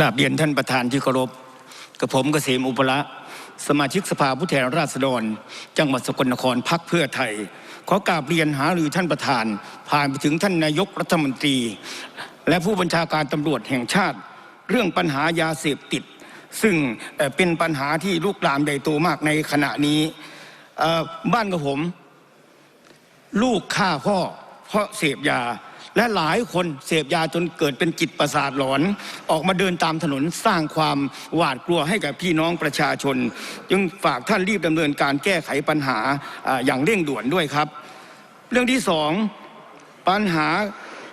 กราบเรียนท่านประธานที่เคารพกับผมเกษมอุปละสมาชิกสภาผู้แทนราษฎร จังหวัดสกลนครพักเพื่อไทย ขอกราบเรียนหารือท่านประธาน ผ่านไปถึงท่านนายกรัฐมนตรี และผู้บัญชาการตำรวจแห่งชาติ เรื่องปัญหายาเสพติด ซึ่งเเป็นปัญหาที่ลุกลามใหญ่โตมากในขณะนี้บ้านกับผม ลูกฆ่าพ่อเพราะเสพยา และหลายคนเสพยาจนเกิดเป็นจิตประสาทหลอน ออกมาเดินตามถนนสร้างความหวาดกลัวให้กับพี่น้องประชาชน จึงฝากท่านรีบดำเนินการแก้ไขปัญหาอ่าอย่างเร่งด่วนด้วยครับ เรื่องที่สองปัญหา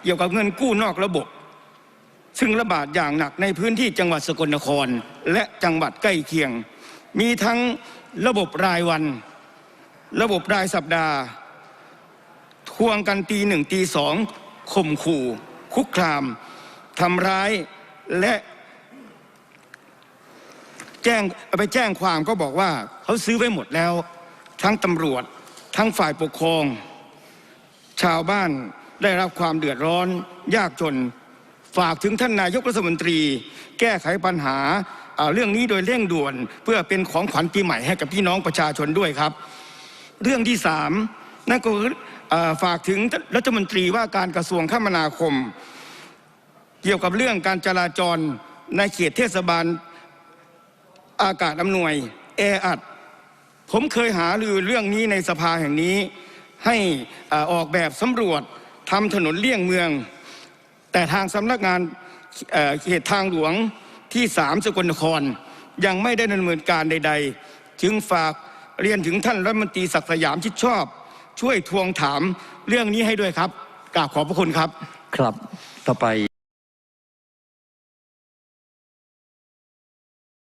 เกี่ยวกับเงินกู้นอกระบบ ซึ่งระบาดอย่างหนักในพื้นที่จังหวัดสกลนครและจังหวัดใกล้เคียง มีทั้งระบบรายวัน ระบบรายสัปดาห์ทวงกันตีหนึ่งตีสอง ข่มขู่ คุกคามทำร้ายและแจ้งไปแจ้งความก็บอกว่าเขาซื้อไว้หมดแล้ว ทั้งตำรวจ ทั้งฝ่ายปกครอง ชาวบ้านได้รับความเดือดร้อน ยากจนฝากถึงท่านนายกรัฐมนตรี แก้ไขปัญหาเรื่องนี้โดยเร่งด่วน เพื่อเป็นของขวัญปีใหม่ให้กับพี่น้องประชาชนด้วยครับ เรื่องที่สาม นั่นก็คือฝากถึงรัฐมนตรีว่าการกระทรวงคมนาคม เกี่ยวกับเรื่องการจราจรในเขตเทศบาลอากาศอำนวยแออัดผมเคยหารือเรื่องนี้ในสภาแห่งนี้ ให้ออกแบบสำรวจทำถนนเลี่ยงเมือง แต่ทางสำนักงานเอ่อเขตทางหลวงที่สามสกลนคร ยังไม่ได้ดำเนินการใด ๆ จึงฝากเรียนถึงท่านรัฐมนตรีศักดิ์สยามชิดชอบ ช่วยทวงถามเรื่องนี้ให้ด้วยครับกราบขอบพระคุณครับครับต่อไป